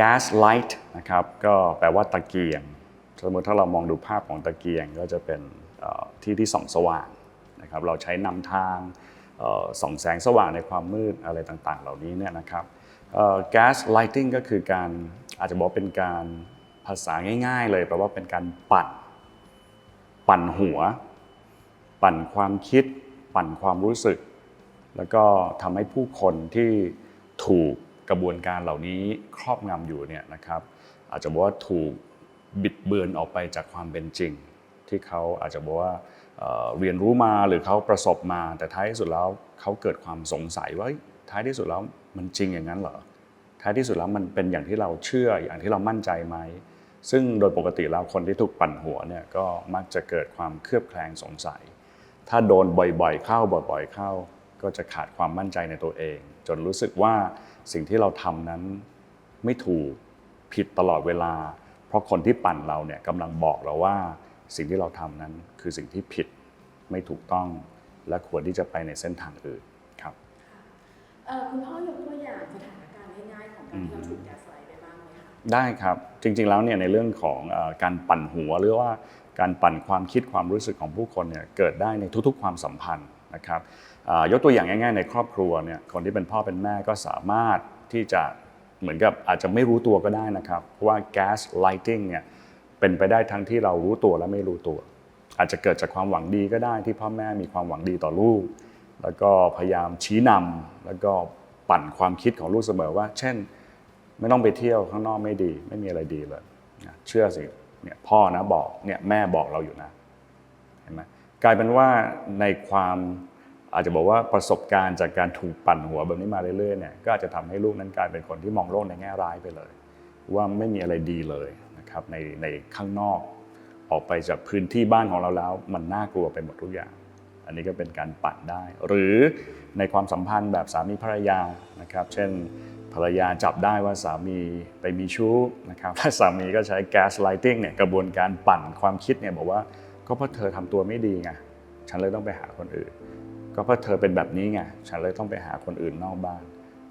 gas light นะครับก็แปลว่าตะเกียง สมมติถ้าเรามองดูภาพของตะเกียงก็จะเป็นที่ที่ส่องสว่างนะครับเราใช้นำทางส่องแสงสว่างในความมืดอะไรต่างๆ เหล่านี้เนี่ยนะครับ gas lighting ก็คือการอาจจะบอกเป็นการภาษาง่าย ๆ เลยแปลว่าเป็นการปั่น ปั่นหัว ปั่นความคิด ปั่นความรู้สึก แล้วก็ทำให้ผู้คนที่ถูก กระบวนการเหล่านี้ครอบงำอยู่เนี่ยนะครับอาจจะบอกว่าถูกบิดเบือนออกไปจากความเป็นจริง ที่เขาอาจจะบอกว่าเรียนรู้มาหรือเขาประสบมา แต่ท้ายที่สุดแล้วเขาเกิดความสงสัยว่าท้ายที่สุดแล้วมันจริงอย่างนั้นเหรอท้ายที่สุดแล้วมันเป็นอย่างที่เราเชื่ออย่างที่เรามั่นใจไหมซึ่งโดยปกติแล้วคนที่ถูกปั่นหัวเนี่ยก็มักจะเกิดความเคลือบแคลงสงสัย ถ้าโดนบ่อยๆ เข้าบ่อยๆเข้า ก็จะขาดความมั่นใจในตัวเอง จนรู้สึกว่า สิ่งที่เราทำนั้นไม่ถูกผิดตลอดเวลา เพราะคนที่ปั่นเราเนี่ยกำลังบอกเราว่าสิ่งที่เราทำนั้นคือสิ่งที่ผิดไม่ถูกต้อง และควรที่จะไปในเส้นทางอื่นครับเอ่อคุณพ่อยกตัวอย่างสถานการณ์ง่ายๆของการที่เราถูกแก๊สไลท์ได้บ้างไหมคะได้ครับจริงๆแล้วเนี่ยในเรื่องของเออการปั่นหัวหรือว่าการปั่นความคิดความรู้สึกของผู้คนเนี่ยเกิดได้ในทุกๆ ความสัมพันธ์นะครับอ่า ยกตัวอย่างง่าย ๆ ในครอบครัวเนี่ยคนที่เป็นพ่อเป็นแม่ก็สามารถที่จะเหมือนกับอาจจะไม่รู้ตัวก็ได้นะครับเพราะว่า gas lighting เนี่ยเป็นไปได้ทั้งที่เรารู้ตัวและไม่รู้ตัว อาจจะเกิดจากความหวังดีก็ได้ที่พ่อแม่มีความหวังดีต่อลูก แล้วก็พยายามชี้นำแล้วก็ปั่นความคิดของลูกเสมอว่า เช่น ไม่ต้องไปเที่ยวข้างนอกไม่ดี ไม่มีอะไรดีเลยเชื่อสิเนี่ยพ่อนะบอกเนี่ยแม่บอกเราอยู่นะเห็นไหมกลายเป็นว่าในความ อาจจะบอกว่าประสบการณ์จากการถูกปั่นหัวแบบนี้มาเรื่อยๆเนี่ยก็อาจจะทำให้ลูกนั้นกลายเป็นคนที่มองโลกในแง่ร้ายไปเลย ว่าไม่มีอะไรดีเลยนะครับในในข้างนอก ออกไปจากพื้นที่บ้านของเราแล้ว มันน่ากลัวไปหมดทุกอย่าง อันนี้ก็เป็นการปั่นได้ หรือในความสัมพันธ์แบบสามีภรรยานะครับ เช่นภรรยาจับได้ว่าสามีไปมีชู้นะครับถ้าสามีก็ใช้ gas lighting เนี่ยกระบวนการปั่นความคิดเนี่ยบอกว่าก็เพราะเธอทำตัวไม่ดีไงฉันเลยต้องไปหาคนอื่น ก็เพราะเธอเป็นแบบนี้ไงฉันเลยต้องไปหาคนอื่นนอกบ้าน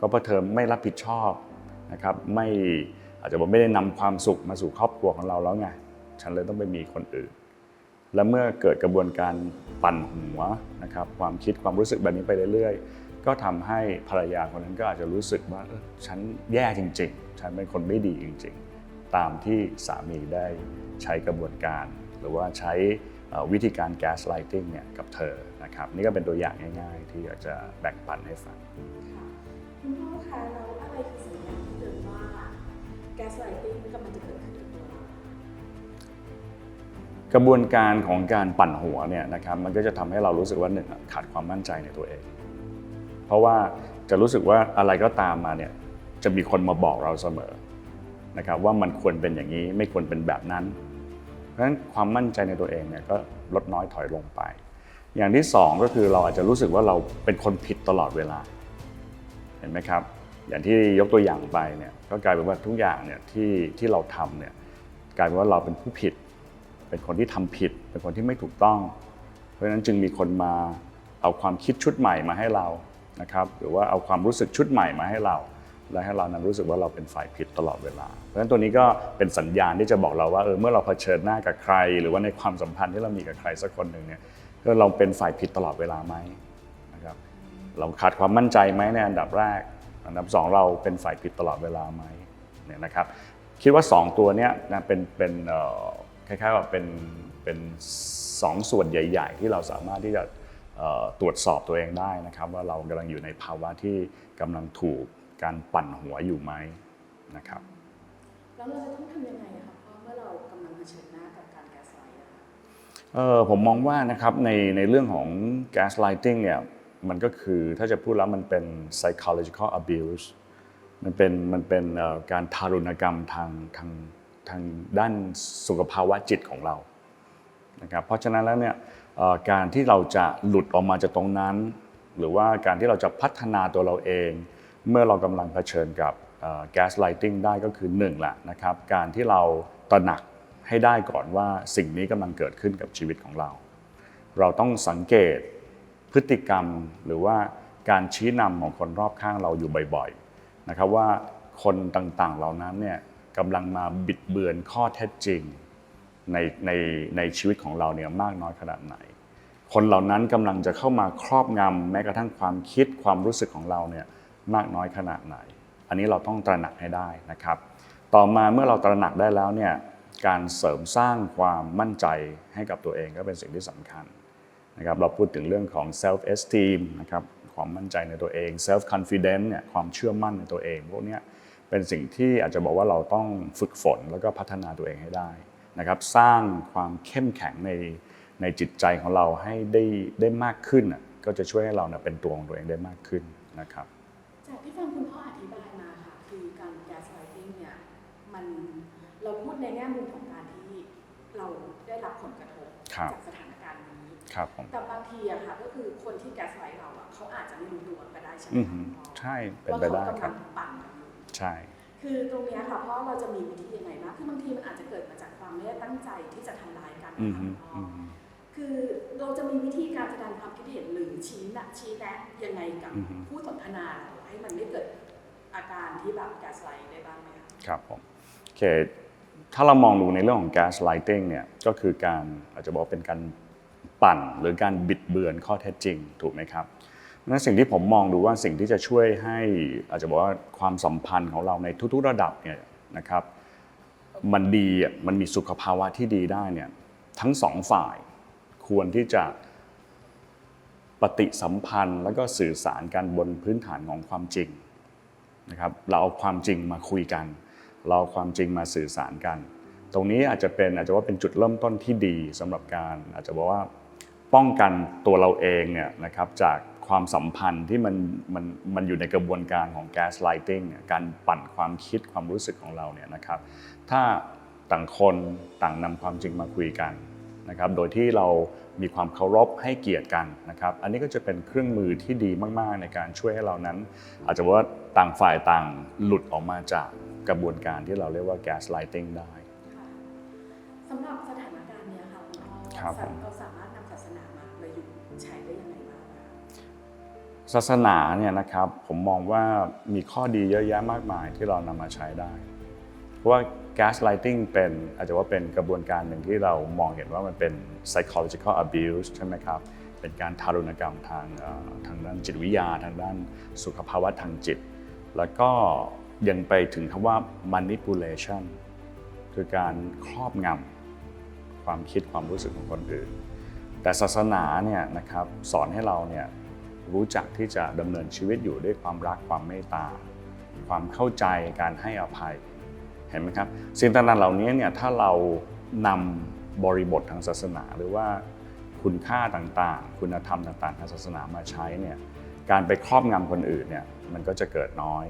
ก็เพราะเธอไม่รับผิดชอบนะครับไม่อาจจะบอกไม่ได้นำความสุขมาสู่ครอบครัวของเราแล้วไงฉันเลยต้องไปมีคนอื่น และเมื่อเกิดกระบวนการปั่นหัวนะครับความคิดความรู้สึกแบบนี้ไปเรื่อยๆ ก็ทำให้ภรรยาคนนั้นก็อาจจะรู้สึกว่าฉันแย่จริง ๆ ฉันเป็นคนไม่ดีจริง ๆ ตามที่สามีได้ใช้กระบวนการ หรือว่าใช้วิธีการ gas lighting เนี่ยกับเธอ นะครับ นี่ก็เป็นตัวอย่างง่ายๆ ที่อยากจะแบ่งปันให้ฟังค่ะคุณพ่อคะแล้วอะไรคือสัญญาณที่เตือนว่าแก๊สไลติ้งกำลังจะเกิดขึ้นกับตัวเรากระบวนการของการปั่นหัวเนี่ยนะครับมันก็จะทำให้เรารู้สึกว่าหนึ่งอะขาดความมั่นใจในตัวเอง เพราะว่าจะรู้สึกว่าอะไรก็ตามมาเนี่ยจะมีคนมาบอกเราเสมอนะครับว่ามันควรเป็นอย่างนี้ไม่ควรเป็นแบบนั้น เพราะฉะนั้นความมั่นใจในตัวเองเนี่ยก็ลดน้อยถอยลงไป อย่างที่สองก็คือเราอาจจะรู้สึกว่าเราเป็นคนผิดตลอดเวลา เห็นไหมครับ อย่างที่ยกตัวอย่างไปเนี่ยก็กลายเป็นว่าทุกอย่างเนี่ยที่ที่เราทำเนี่ยกลายเป็นว่าเราเป็นผู้ผิด เป็นคนที่ทำผิด เป็นคนที่ไม่ถูกต้อง เพราะฉะนั้นจึงมีคนมาเอาความคิดชุดใหม่มาให้เรานะครับหรือว่าเอาความรู้สึกชุดใหม่มาให้เรา และให้เรานั้นรู้สึกว่าเราเป็นฝ่ายผิดตลอดเวลา เพราะฉะนั้นตัวนี้ก็เป็นสัญญาณที่จะบอกเราว่าเออเมื่อเราเผชิญหน้ากับใคร หรือว่าในความสัมพันธ์ที่เรามีกับใครสักคนหนึ่งเนี่ย เราเป็นฝ่ายผิดตลอดเวลาไหมนะครับเราขาดความมั่นใจไหมในอันดับแรก อันดับสองเราเป็นฝ่ายผิดตลอดเวลาไหมเนี่ยนะครับคิดว่า 2 ตัวเนี้ยนะเป็นเป็นคล้ายๆว่าเป็นเป็นสองส่วนใหญ่ ๆ ที่เราสามารถที่จะตรวจสอบตัวเองได้นะครับ ว่าเรากำลังอยู่ในภาวะที่กำลังถูกการปั่นหัวอยู่ไหมนะครับแล้วเราจะต้องทำยังไงคะเพราะเมื่อเรากำลังเผชิญหน้ากับ เออผมมองว่านะครับในในเรื่องของ gaslighting เนี่ยมันก็คือถ้าจะพูดแล้วมันเป็น psychological abuse มันเป็นมันเป็นการทารุณกรรมทางทางทางด้านสุขภาวะจิตของเรานะครับเพราะฉะนั้นแล้วเนี่ยการที่เราจะหลุดออกมาจากตรงนั้น หรือว่าการที่เราจะพัฒนาตัวเราเอง เมื่อเรากำลังเผชิญกับ gaslighting ได้ก็คือหนึ่งแหละนะครับการที่เราตระหนัก ให้ได้ก่อนว่าสิ่งนี้กำลังเกิดขึ้นกับชีวิตของเรา เราต้องสังเกตพฤติกรรมหรือว่าการชี้นำของคนรอบข้างเราอยู่บ่อยๆนะครับว่าคนต่างๆเหล่านั้นเนี่ยกำลังมาบิดเบือนข้อเท็จจริงในในในชีวิตของเราเนี่ยมากน้อยขนาดไหน คนเหล่านั้นกำลังจะเข้ามาครอบงำแม้กระทั่งความคิดความรู้สึกของเราเนี่ยมากน้อยขนาดไหน อันนี้เราต้องตระหนักให้ได้นะครับ ต่อมาเมื่อเราตระหนักได้แล้วเนี่ย การเสริมสร้างความมั่นใจให้กับตัวเองก็เป็นสิ่งที่สำคัญนะครับเราพูดถึงเรื่องของ self esteem นะครับความมั่นใจในตัวเอง self confidence เนี่ยความเชื่อมั่นในตัวเองพวกนี้เป็นสิ่งที่อาจจะบอกว่าเราต้องฝึกฝนแล้วก็พัฒนาตัวเองให้ได้นะครับสร้างความเข้มแข็งในในจิตใจของเราให้ได้ได้มากขึ้น ก็จะช่วยให้เราเป็นตัวของตัวเองได้มากขึ้นนะครับจากที่ฟังคุณพ่ออธิบายมาค่ะคือการแกสไลติ้งเนี่ยมัน เราพูดในแง่มุมของการที่เราได้รับผลกระทบครับจากสถานการณ์นี้ ครับผม แต่บางทีอะค่ะ ก็คือคนที่แก๊สไลท์เราอะเขาอาจจะไม่รู้ตัวก็ได้ใช่ไหมอือคะฮึคุณพ่อใช่เป็นไปได้ว่าครัเขาบกำลังปั่นเราอยู่ ใช่ คือตรงเนี้ยค่ะพ่อเราจะมีวิธียังไงบ้างคือบางทีมันอาจจะเกิดมาจากความไม่ได้ตั้งใจที่จะทำร้ายกันอืนะอคะฮึคุณพ่ออืออฮึ คือเราจะมีวิธีการแสดงความคิดเห็นหรือชี้แนะชี้แนะยังไงกับอือฮึ ผู้สนทนาให้มันไม่เกิดอาการที่แบบแก๊สไลท์ได้บ้างไหมคะ ครับผมโอเค ถ้าเรามองดูในเรื่องของ gas lighting เนี่ยก็คือการอาจจะบอกเป็นการปั่นหรือการบิดเบือนข้อเท็จจริงถูกไหมครับนั้นสิ่งที่ผมมองดูว่าสิ่งที่จะช่วยให้อาจจะบอกว่าความสัมพันธ์ของเราในทุกๆระดับเนี่ยนะครับมันดีมันมีสุขภาวะที่ดีได้เนี่ยทั้งสองฝ่ายควรที่จะปฏิสัมพันธ์ แล้วก็สื่อสารกันบนพื้นฐานของความจริงนะครับเราเอาความจริงมาคุยกัน เราความจริงมาสื่อสารกัน ตรงนี้อาจจะเป็นอาจจะว่าเป็นจุดเริ่มต้นที่ดีสำหรับการอาจจะบอกว่าป้องกันตัวเราเองเนี่ยนะครับจากความสัมพันธ์ที่มันมันมันอยู่ในกระบวนการของ gas lighting การปั่นความคิดความรู้สึกของเราเนี่ยนะครับ ถ้าต่างคนต่างนำความจริงมาคุยกันนะครับ โดยที่เรามีความเคารพให้เกียรติกันนะครับ อันนี้ก็จะเป็นเครื่องมือที่ดีมาก ๆ ในการช่วยให้เรานั้น อาจจะว่าต่างฝ่ายต่างหลุดออกมาจาก กระบวนการที่เราเรียกว่า gas lighting ได้ค่ะสำหรับสถานการณ์เนี้ยค่ะคุณพ่อครับผมเราสามารถนำศาสนามาประยุกต์ใช้ได้ยังไงบ้างคะศาสนาเนี่ยนะครับผมมองว่ามีข้อดีเยอะแยะมากมายที่เรานำมาใช้ได้ เพราะว่า gas lighting เป็นอาจจะว่าเป็นกระบวนการหนึ่งที่เรามองเห็นว่ามันเป็น psychological abuse ใช่ไหมครับเป็นการทารุณกรรมทางเอ่อทางด้านจิตวิทยาทางด้านสุขภาวะทางจิต แล้วก็ ยังไปถึงคำว่า manipulation คือการครอบงำความคิดความรู้สึกของคนอื่น แต่ศาสนาเนี่ยนะครับสอนให้เราเนี่ยรู้จักที่จะดำเนินชีวิตอยู่ด้วยความรักความเมตตา ความเข้าใจการให้อภัย เห็นไหมครับ สิ่งต่างๆเหล่านี้เนี่ยถ้าเรานำบริบททางศาสนา หรือว่าคุณค่าต่างๆ คุณธรรมต่างๆทางศาสนามาใช้เนี่ยการไปครอบงำคนอื่นเนี่ยมันก็จะเกิดน้อย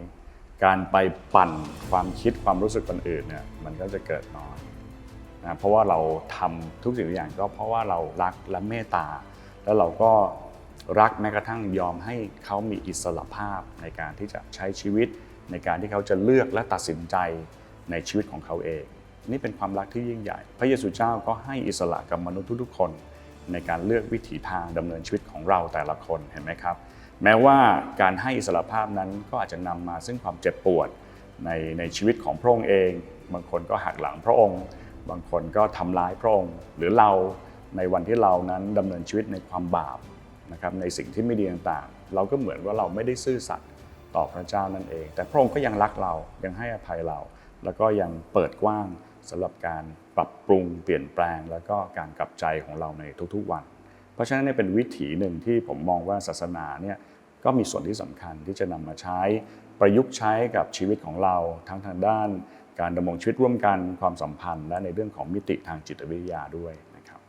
การไปปั่นความคิดความรู้สึกคนอื่นเนี่ยมันก็จะเกิดน้อยนะเพราะว่าเราทำทุกสิ่งทุกอย่างก็เพราะว่าเรารักและเมตตา แล้วเราก็รักแม้กระทั่งยอมให้เขามีอิสระภาพในการที่จะใช้ชีวิต ในการที่เขาจะเลือกและตัดสินใจในชีวิตของเขาเอง นี่เป็นความรักที่ยิ่งใหญ่ พระเยซูเจ้าก็ให้อิสระกับมนุษย์ทุกๆคน ในการเลือกวิถีทางดำเนินชีวิตของเราแต่ละคนเห็นไหมครับ แม้ว่าการให้อิสระภาพนั้นก็อาจจะนำมาซึ่งความเจ็บปวดในในชีวิตของพระองค์เอง บางคนก็หักหลังพระองค์ บางคนก็ทำร้ายพระองค์ หรือเราในวันที่เรานั้นดำเนินชีวิตในความบาปนะครับในสิ่งที่ไม่ดีต่างๆ เราก็เหมือนว่าเราไม่ได้ซื่อสัตย์ต่อพระเจ้านั่นเอง แต่พระองค์ก็ยังรักเรายังให้อภัยเรา แล้วก็ยังเปิดกว้างสำหรับการปรับปรุงเปลี่ยนแปลง แล้วก็การกลับใจของเราในทุกๆวัน เพราะฉะนั้นเนี่ยเป็นวิถีหนึ่งที่ผมมองว่าศาสนาเนี่ยก็มีส่วนที่สำคัญที่จะนำมาใช้ประยุกต์ใช้กับชีวิตของเราทั้งทางด้าน การดำรงชีวิตร่วมกันความสัมพันธ์ และในเรื่องของมิติทางจิตวิทยาด้วยนะครับ